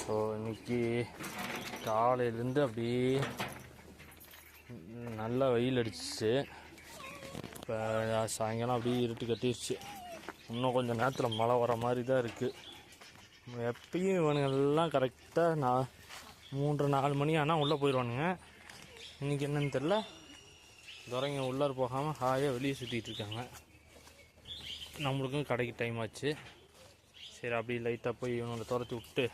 So இன்னைக்கு காலையிலேருந்து அப்படியே நல்லா வெயில் அடிச்சிச்சு. இப்போ சாயங்காலம் அப்படியே இருட்டு கட்டிடுச்சு இன்னும் கொஞ்சம் நேரத்தில் மழை வர மாதிரி தான் இருக்குது எப்பயும் இவனுங்கெல்லாம் கரெக்டாக நான் மூன்று நாலு மணி ஆனால் உள்ளே போயிடுவானுங்க இன்றைக்கி என்னன்னு தெரில துறைங்க உள்ளார் போகாமல் ஹாயாக வெளியே சுற்றிட்டு இருக்காங்க. நம்மளுக்கும் கடைக்கு டைம் ஆச்சு. சரி அப்படியே லைட்டாக போய் இவனை துரத்தி விட்டு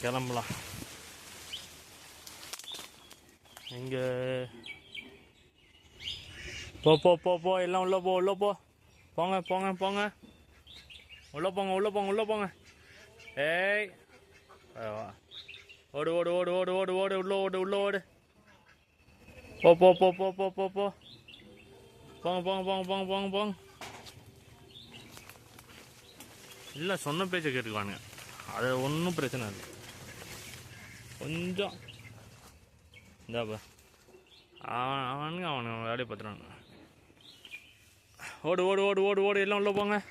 கிளம்பலாம். இங்கே போ போ போ போ எல்லாம் உள்ளே போ உள்ளே போ. போங்க போங்க போங்க. உள்ளே போங்க உள்ளே போங்க உள்ளே போங்க. ஏய் ஓடு ஓடு ஓடு ஓடு ஓடு ஓடு உள்ளே ஓடு உள்ளே ஓடு. போ போ போ போ போ போ போ. போங்க போங்க போங்க போங்க போங்க போங்க. இல்லை சொன்ன பேச்சை கேட்டுக்குவானுங்க. அது ஒன்றும் பிரச்சனை இல்லை. கொஞ்சம். இந்தாப்பா அவன் அவனுங்க அவனுங்க வேலையை பார்த்துறானுங்க. ஓடு ஓடு ஓடு ஓடு ஓடு எல்லாம் உள்ளே போங்க.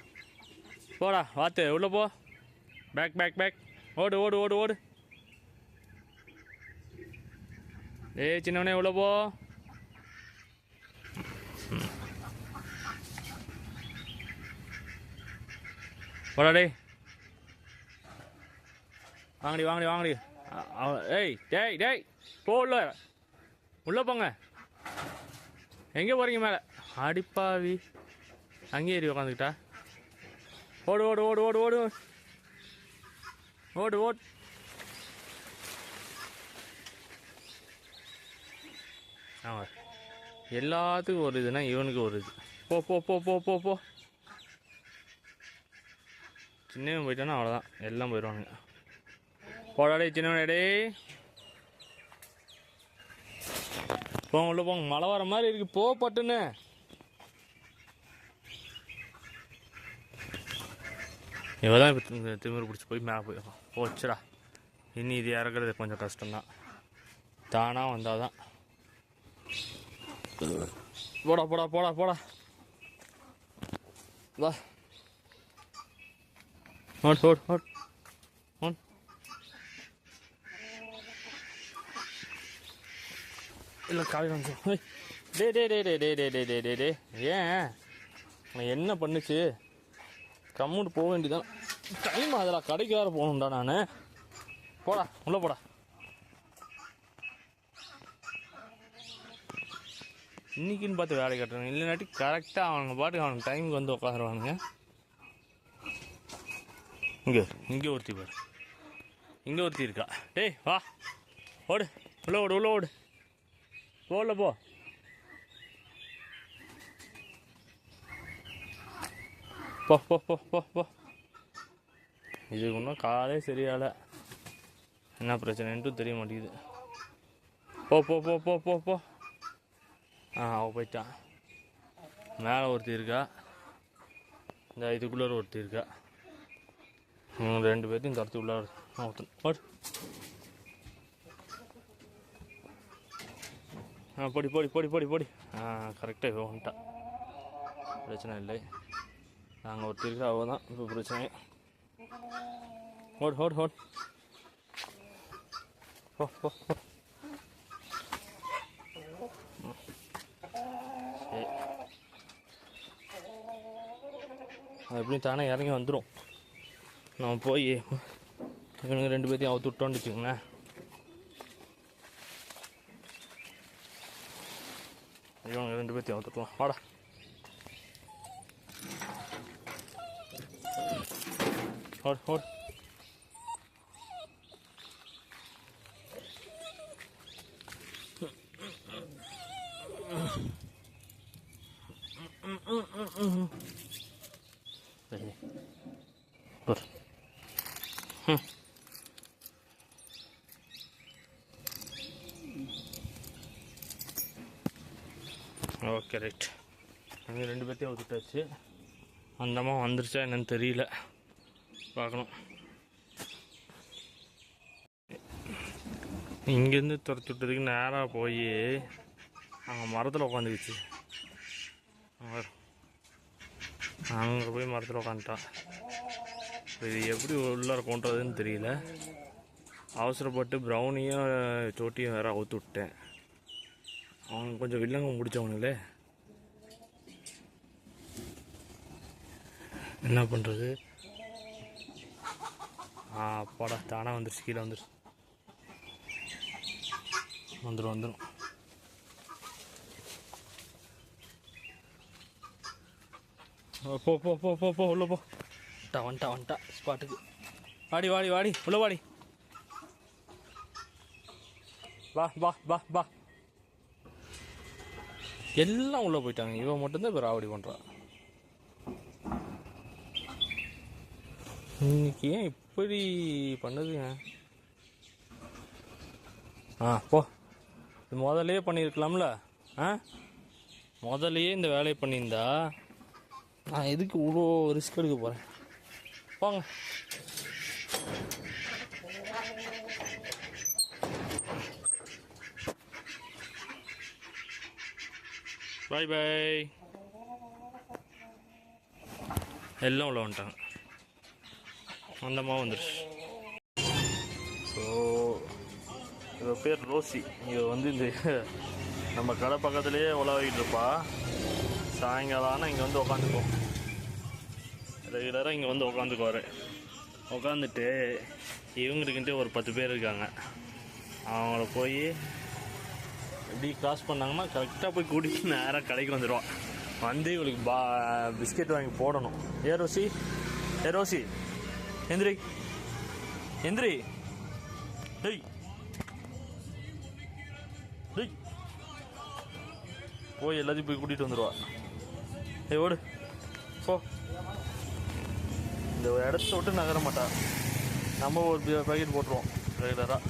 போடா வாத்து உள்ளே போ. பேக் பேக் பேக் ஓடு ஓடு ஓடு ஓடு. ஏய் சின்னவனே உள்ள போ. ம். போடா டேய் வாங்கடி. வாங்கடி வாங்கடி ஏய் டேய் டேய் போ உள்ள உள்ளே போங்க. எங்கே போகிறீங்க மேலே? அடிப்பாவி. அங்கேயே ஏறி உக்காந்துக்கிட்டா. ஓடு ஓடு ஓடு ஓடு ஓடு. ஓடு ஓடு. ஆமாம் எல்லாத்துக்கும் ஒரு இதுனா இவனுக்கு ஒரு இது. போ போ போ போ போ போ. சின்னவன் போயிட்டானா அவ்வளோதான் எல்லாம் போயிடுவானுங்க. போடாடே சின்னவனடே டேய். போங்க உள்ள போங்க மழை வர மாதிரி இருக்கு. போ பட்டுன்னு. இவ தான் இப்போ திமிரு பிடிச்சி போய் மேலே போய் போச்சுடா இனி இது இறக்குறது கொஞ்சம் கஷ்டம்தான். தானாக வந்தால் தான் போடா போடா போடா போடா. வா. ஹோட் ஓட் ஓட் இல்லை காலையில் வந்து டே டே டே டே டே டே டே டே டே டே ஏன் என்ன பண்ணுச்சு? கம்முன்னு போக வேண்டியதான் டைம் அதில் கடைக்கு வேறு போகணும்டா நான். போடா. உள்ளே போடா. இன்னைக்குன்னு பார்த்து வேலை கட்டுறாங்க இல்லைனாட்டி கரெக்டாக அவனுங்க பாட்டுக்கு அவனுக்கு டைமுக்கு வந்து உட்காந்துருவானுங்க. இங்கே. இங்கே ஒருத்தி பாரு. இங்கே ஒருத்தி இருக்கா. டேய் வா. ஓடு. உள்ள ஓடு உள்ள ஓடு. போல போ. போ போ போ போ போ. இதுக்கு இன்னும் காலே சரியால. என்ன பிரச்சனைன்ட்டு தெரிய மாட்டேங்குது. போ போ போ போ போ போ. ஆ அவள் போயிட்டான் மேலே ஒருத்தி இருக்கா. இந்த இதுக்குள்ளே ஒருத்தி இருக்கா. ரெண்டு பேர்த்தையும் துரத்தி உள்ள ஒருத்தன் ஓடு ஆ போடி போடி போடி போடி போடி. ஆ கரெக்டாக இவ வந்துட்டா. பிரச்சனை இல்லை. நாங்கள் ஒரு இருக்கா அவள் தான் இப்போ பிரச்சனை. ஓடு ஓடு ஓடு. ஓ போ சரி. அது எப்படியும் தானே இறங்கி வந்துடும் நம்ம போய் இவனுங்க ரெண்டு பேர்த்தையும் அவுத்து விட்டோன்னு வச்சுக்கோங்களேன் இவனுங்க ரெண்டு பேர்த்தையும் அவுத்துக்கலாம் வாடா ஓடு ஓடு சரி ஓகே ரைட் அங்கே ரெண்டு பேர்த்தையும் ஒதுட்டாச்சு அந்த அம்மா வந்துருச்சா என்னன்னு தெரியல. பார்க்கணும். இங்கேருந்து துரத்து விட்டதுக்கு நேராக போய் அங்கே மரத்தில் உட்காந்துக்குச்சு அங்கே போய் மரத்தில் உட்காந்துட்டான் இது எப்படி உள்ளார கொண்டுறதுன்னு தெரியல. அவசரப்பட்டு ப்ரௌனியும் சோட்டியும் வேறு அவுத்து விட்டேன். அவங்க கொஞ்சம் வில்லங்க முடிச்சவனுங்களே. என்ன பண்ணுறது ஆ அப்பாடா தானாக வந்துருச்சு கீழே வந்துருச்சு. வந்துடும் வந்துடும் போ போ போ போ போ உள்ளே போ. வந்துட்டா வந்துட்டா வந்துட்டா ஸ்பாட்டுக்கு. வாடி வாடி வாடி உள்ளே வாடி. வா வா வா வா. எல்லாம் உள்ளே போயிட்டாங்க. இவன் மட்டும்தான் இப்போ ராவடி பண்ணுறான் இன்னைக்கு ஏன் இப்படி பண்ணுதுங்க? ஆ போ. இது முதல்லயே பண்ணியிருக்கலாம்ல. ஆ? முதலையே இந்த வேலையை பண்ணியிருந்தா நான் எதுக்கு இவ்வளோ ரிஸ்க் எடுக்க போகிறேன் போங்க. பாய் பாய் எல்லாம் உள்ள வந்துட்டாங்க. அந்தமாக வந்துருச்சு. ஸோ இவ பேர் ரோசி. இவ வந்து இந்த நம்ம கடை பக்கத்துலேயே உழவிக்கிட்டு இருப்பா. சாயங்காலம் ஆனால் இங்கே வந்து உக்காந்துக்குவோம் ரெகுலராக இங்கே வந்து உக்காந்துக்குவார். உக்காந்துட்டு இவங்களுக்குன்ட்டு ஒரு பத்து பேர் இருக்காங்க. அவங்கள போய் இப்படி கிராஸ் பண்ணாங்கன்னா கரெக்டாக போய் கூட்டிகிட்டு நேராக கடைக்கு வந்துடுவான் வந்து இவளுக்கு பா பிஸ்கெட் வாங்கி போடணும். ஏ ரோசி? ஏ ரோசி? எந்திரி. எந்திரி. டேய். டேய். போய் எல்லாத்தையும் போய் கூட்டிகிட்டு வந்துடுவா ஏ ஓடு. போ. இந்த இடத்த விட்டு நகர மாட்டா. நம்ம ஒரு பாக்கெட் போட்டுருவோம் ரெகுலராக